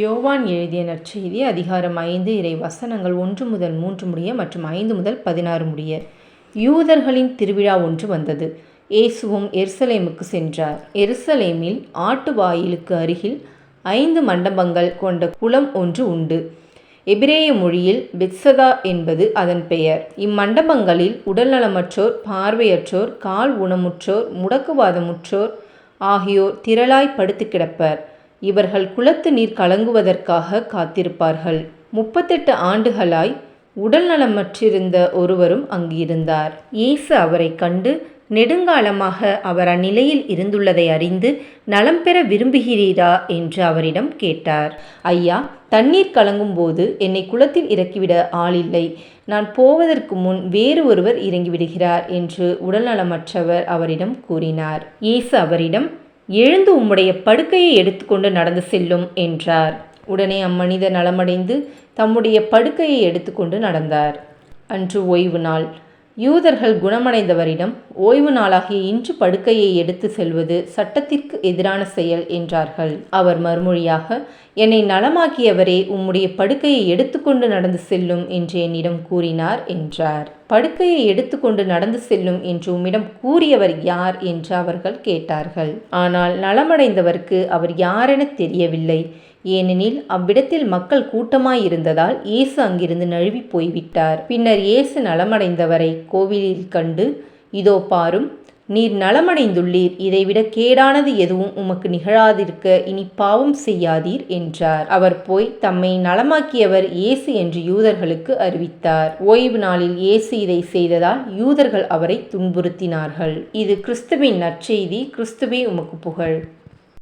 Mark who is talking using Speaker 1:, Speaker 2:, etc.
Speaker 1: யோவான் எழுதிய நற்செய்தி அதிகாரம் ஐந்து இறை வசனங்கள் ஒன்று முதல் மூன்று முடிய மற்றும் ஐந்து முதல் பதினாறு முடிய. யூதர்களின் திருவிழா ஒன்று வந்தது. இயேசுவும் எருசலேமுக்கு சென்றார். எருசலேமில் ஆட்டு வாயிலுக்கு அருகில் ஐந்து மண்டபங்கள் கொண்ட குளம் ஒன்று உண்டு. எபிரேய மொழியில் பெட்சதா என்பது அதன் பெயர். இம்மண்டபங்களில் உடல்நலமற்றோர் பார்வையற்றோர் கால் ஊனமுற்றோர் முடக்குவாதமுற்றோர் ஆகியோர் திரளாய் படுத்து கிடப்பர். இவர்கள் குளத்து நீர் கலங்குவதற்காக காத்திருப்பார்கள். முப்பத்தெட்டு ஆண்டுகளாய் உடல் நலமற்றிருந்த ஒருவரும் அங்கு இருந்தார் இயேசு அவரை கண்டு நெடுங்காலமாக அவர் அந்நிலையில் இருந்துள்ளதை அறிந்து நலம் பெற விரும்புகிறீரா என்று அவரிடம் கேட்டார். ஐயா தண்ணீர் கலங்கும் போது என்னை குளத்தில் இறக்கிவிட ஆளில்லை. நான் போவதற்கு முன் வேறு ஒருவர் இறங்கிவிடுகிறார் என்று உடல்நலமற்றவர் அவரிடம் கூறினார். இயேசு அவரிடம் எழுந்து உம்முடைய படுக்கையை எடுத்துக்கொண்டு நடந்து செல்லும் என்றார். உடனே அம்மனிதர் நலமடைந்து தம்முடைய படுக்கையை எடுத்துக்கொண்டு நடந்தார். அன்று ஓய்வு நாள். யூதர்கள் குணமடைந்தவரிடம் ஓய்வு நாளாகிய இன்று படுக்கையை எடுத்து செல்வது சட்டத்திற்கு எதிரான செயல் என்றார்கள். அவர் மறுமொழியாக என்னை நலமாக்கியவரே உம்முடைய படுக்கையை எடுத்துக்கொண்டு நடந்து செல்லும் என்று என்னிடம் கூறினார் என்றார். படுக்கையை எடுத்துக்கொண்டு நடந்து செல்லும் என்று உம்மிடம் கூறியவர் யார் என்று அவர்கள் கேட்டார்கள். ஆனால் நலமடைந்தவருக்கு அவர் யாரென தெரியவில்லை. ஏனெனில் அவ்விடத்தில் மக்கள் கூட்டமாயிருந்ததால் இயேசு அங்கிருந்து நழுவி போய்விட்டார். பின்னர் இயேசு நலமடைந்தவரை கோவிலில் கண்டு இதோ பாரும் நீர் நலமடைந்துள்ளீர். இதைவிட கேடானது எதுவும் உமக்கு நிகழாதிருக்க இனி பாவம் செய்யாதீர் என்றார். அவர் போய் தம்மை நலமாக்கியவர் இயேசு என்று யூதர்களுக்கு அறிவித்தார். ஓய்வு நாளில் இயேசு இதை செய்ததால் யூதர்கள் அவரை துன்புறுத்தினார்கள். இது கிறிஸ்துவின் நற்செய்தி. கிறிஸ்துவே உமக்கு புகழ்.